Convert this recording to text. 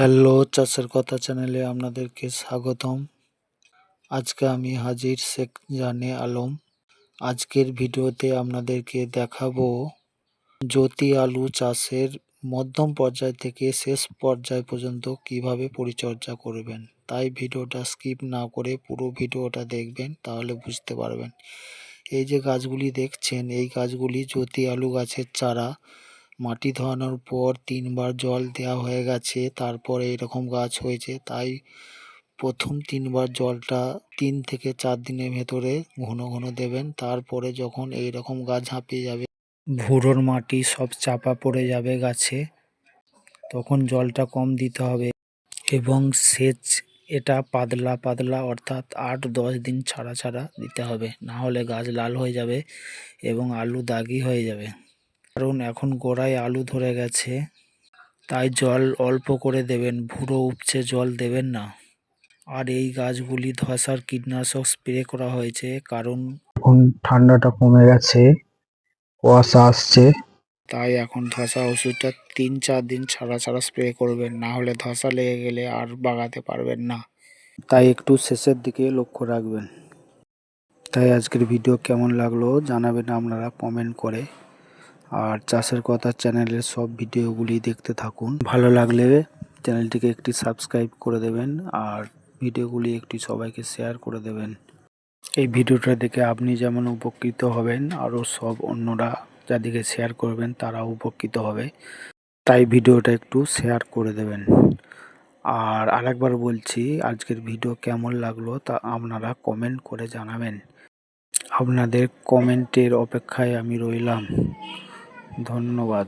Hello চাষের কথা চ্যানেলে আপনাদেরকে স্বাগতম। আজকে আমি হাজির শেখ জানে আলম। আজকের ভিডিওতে আপনাদেরকে দেখাবো জ্যোতি আলু চাষের মধ্যম পর্যায় থেকে শেষ পর্যায় পর্যন্ত কীভাবে পরিচর্যা করবেন। তাই ভিডিওটা স্কিপ না করে পুরো ভিডিওটা দেখবেন, তাহলে বুঝতে পারবেন। এই যে গাছগুলি দেখছেন, এই গাছগুলি জ্যোতি আলু গাছের চারা মাটি ধোয়ানোর পর তিনবার জল দেওয়া হয়ে গেছে, তারপরে এরকম গাছ হয়েছে। তাই প্রথম তিনবার জলটা তিন থেকে চার দিনের ভেতরে ঘন ঘন দেবেন, তারপরে যখন এই রকম গাছ ঝাঁপিয়ে যাবে, ভুরোর মাটি সব চাপা পড়ে যাবে গাছে, তখন জলটা কম দিতে হবে। এবং সেচ এটা পাতলা পাতলা, অর্থাৎ আট দশ দিন ছাড়া ছাড়া দিতে হবে। না হলে গাছ লাল হয়ে যাবে এবং আলু দাগি হয়ে যাবে। কারণ এখন গোড়ায় আলু ধরে গেছে তাই জল অল্প করে দেবেন ভুরো উপচে জল দেবেন না। আর এই গাছগুলি ধসার কীটনাশক স্প্রে করা হয়েছে কারণ এখন ঠান্ডাটা কমে গেছে কুয়াশা আসছে। তাই এখন ধসা ওষুধটা তিন চার দিন ছাড়া ছাড়া স্প্রে করবেন না হলে ধসা লেগে গেলে আর বাগাতে পারবেন না। তাই একটু শেষের দিকে লক্ষ্য রাখবেন। তাই আজকের ভিডিও কেমন লাগল জানাবেন আপনারা কমেন্ট করে। আর চাষের কথা চ্যানেলের সব ভিডিওগুলি দেখতে থাকুন। ভালো লাগলে চ্যানেলটিকে একটি সাবস্ক্রাইব করে দেবেন আর ভিডিওগুলি একটি সবাইকে শেয়ার করে দেবেন। এই ভিডিওটা দেখে আপনি যেমন উপকৃত হবেন, আরও সব অন্যরা যাদেরকে শেয়ার করবেন তারাও উপকৃত হবে। তাই ভিডিওটা একটু শেয়ার করে দেবেন। আর আরেকবার বলছি, আজকের ভিডিও কেমন লাগল তা আপনারা কমেন্ট করে জানাবেন। আপনাদের কমেন্টের অপেক্ষায় আমি রইলাম। ধন্যবাদ